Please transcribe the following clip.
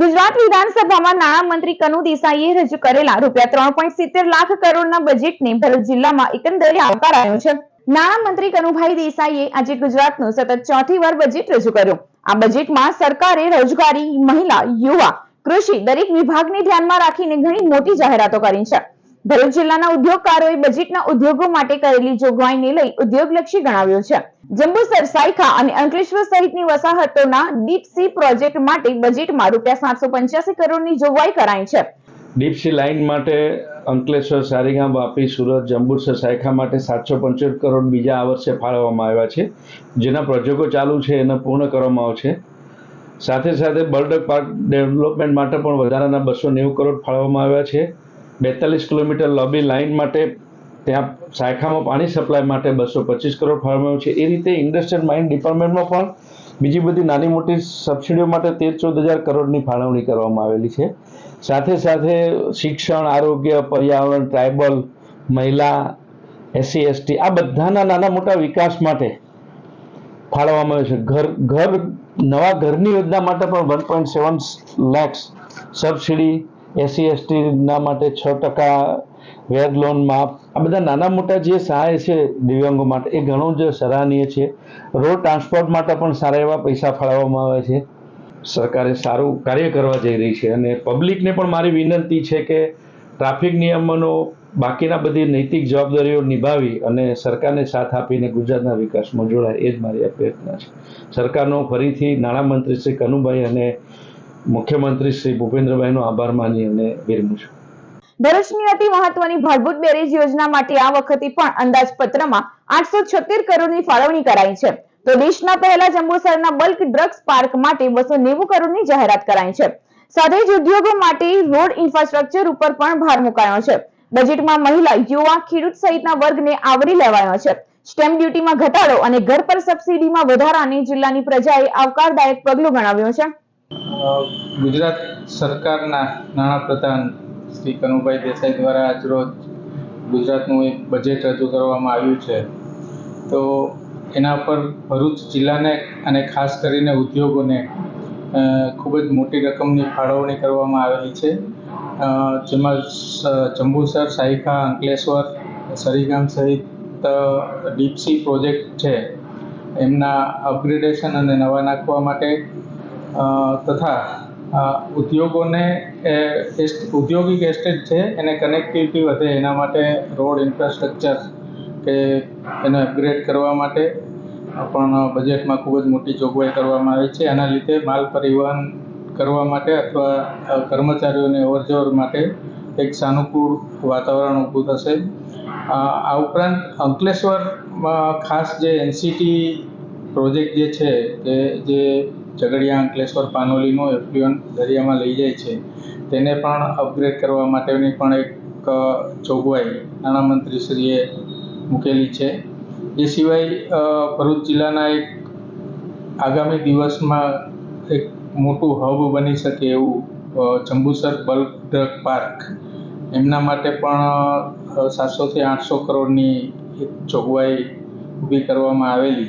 ગુજરાત વિધાનસભામાં નાણામંત્રી કનુ દેસાઈએ રજૂ કરેલા રૂપિયા ત્રણ પોઈન્ટ સિત્તેર લાખ કરોડના બજેટને ભરૂચ જિલ્લામાં એકંદરે આવકારાયો છે. નાણામંત્રી કનુભાઈ દેસાઈએ આજે ગુજરાતનું સતત ચોથી વાર બજેટ રજૂ કર્યું. આ બજેટમાં સરકારે રોજગારી, મહિલા, યુવા, કૃષિ દરેક વિભાગને ધ્યાનમાં રાખીને ઘણી મોટી જાહેરાતો કરી છે. ભરૂચ જિલ્લાના ઉદ્યોગકારોએ બજેટના ઉદ્યોગો માટે કરેલી જોગવાઈને લઈ ઉદ્યોગલક્ષી ગણાવ્યો છે. જંબુસર, સાયખા અને અંકલેશ્વર સહિતની વસાહતોના ડીપ સી પ્રોજેક્ટ માટે બજેટમાં રૂપિયા સાતસો પંચ્યાસી કરોડની જોગવાઈ કરાઈ છે. ડીપસી લાઇન માટે અંકલેશ્વર, સારીગામ, વાપી, સુરત, જંબુસર, સાયખા માટે સાતસો પંચોતેર કરોડ બીજા આ વર્ષે ફાળવવામાં આવ્યા છે. જેના પ્રોજેક્ટો ચાલુ છે, એને પૂર્ણ કરવામાં આવશે. સાથે સાથે બર્ડક પાર્ક ડેવલપમેન્ટ માટે પણ વધારાના બસો નેવું કરોડ ફાળવવામાં આવ્યા છે. બેતાલીસ કિલોમીટર લોબી લાઇન માટે ત્યાં શાખામાં પાણી સપ્લાય માટે બસો પચીસ કરોડ ફાળવવામાં છે. એ રીતે ઇન્ડસ્ટ્રીયલ માઇન ડિપાર્ટમેન્ટમાં પણ બીજી બધી નાની મોટી સબસિડીઓ માટે તેર ચૌદ હજાર કરોડની ફાળવણી કરવામાં આવેલી છે. સાથે સાથે શિક્ષણ, આરોગ્ય, પર્યાવરણ, ટ્રાઇબલ, મહિલા, એસસી, એસટી આ બધાના નાના મોટા વિકાસ માટે ફાળવવામાં આવ્યો છે. ઘર ઘર, નવા ઘરની યોજના માટે પણ one point seven lakhs subsidy SC એસટીના માટે છ ટકા વેર લોન માફ. આ બધા નાના મોટા જે સહાય છે દિવ્યાંગો માટે, એ ઘણું જ સરાહનીય છે. રોડ ટ્રાન્સપોર્ટ માટે પણ સારા એવા પૈસા ફાળવવામાં આવે છે. સરકારે સારું કાર્ય કરવા જઈ રહી છે અને પબ્લિકને પણ મારી વિનંતી છે કે ટ્રાફિક નિયમોનો બાકીના બધી નૈતિક જવાબદારીઓ નિભાવી અને સરકારને સાથ આપીને ગુજરાતના વિકાસમાં જોડાય, એ જ મારી અભ્યર્થના છે. સરકારનો ફરીથી નાણામંત્રી શ્રી કનુભાઈ અને મુખ્યમંત્રી શ્રી ભૂપેન્દ્રભાઈનો આભાર માની અને વિરમું છું. ભરૂચની અતિ મહત્વની ભાડભૂત બેરેજ યોજના માટે આ વખતે પણ અંદાજપત્રમાં આઠસો છોતેર કરોડની ફાળવણી કરાઈ છે. તો દેશના પહેલા જંબુસરના બલ્ક ડ્રગ્સ પાર્ક માટે બસો નેવું કરોડની જાહેરાત કરાઈ છે. સાથે જ ઉદ્યોગો માટે રોડ ઇન્ફ્રાસ્ટ્રક્ચર ઉપર પણ ભાર મુકાયો છે. બજેટમાં મહિલા, યુવા, ખેડૂત સહિતના વર્ગને આવરી લેવાયો છે. સ્ટેમ્પ ડ્યુટીમાં ઘટાડો અને ઘર પર સબસિડીમાં વધારાને જિલ્લાની પ્રજાએ આવકારદાયક પગલું ગણાવ્યું છે. ગુજરાત સરકારના નાણાપ્રધાન શ્રી કનુભાઈ દેસાઈ દ્વારા આજરોજ ગુજરાતનું એક બજેટ રજૂ કરવામાં આવ્યું છે. તો એના પર ભરૂચ જિલ્લાને અને ખાસ કરીને ઉદ્યોગોને ખૂબ જ મોટી રકમની ફાળવણી કરવામાં આવેલી છે. જેમાં જંબુસર સાઈખા અંકલેશ્વર, સરીગામ સહિત ડીપસી પ્રોજેક્ટ છે. એમના અપગ્રેડેશન અને નવા નાખવા માટે તથા ઉદ્યોગોને એ ઔદ્યોગિક એસ્ટેટ છે, એને કનેક્ટિવિટી વધે, એના માટે રોડ ઇન્ફ્રાસ્ટ્રક્ચર કે એને અપગ્રેડ કરવા માટે પણ બજેટમાં ખૂબ જ મોટી જોગવાઈ કરવામાં આવી છે. આના લીધે માલ પરિવહન કરવા માટે અથવા કર્મચારીઓને અવરજવર માટે એક સાનુકૂળ વાતાવરણ ઊભું થશે. આ ઉપરાંત અંકલેશ્વરમાં ખાસ જે એનસીટી પ્રોજેક્ટ જે છે, કે જે ઝઘડિયા, અંકલેશ્વર, પાનોલીનો એફ્લુઅન્ટ દરિયામાં લઈ જાય છે. તેને પણ અપગ્રેડ કરવા માટેની પણ એક જોગવાઈ નાણામંત્રીશ્રીએ મૂકેલી છે. એ સિવાય ભરૂચ જિલ્લાના એક આગામી દિવસમાં એક મોટું હબ બની શકે એવું જંબુસર બલ્ક ડ્રગ પાર્ક એમના માટે પણ સાતસોથી આઠસો કરોડની એક જોગવાઈ ઊભી કરવામાં આવેલી છે.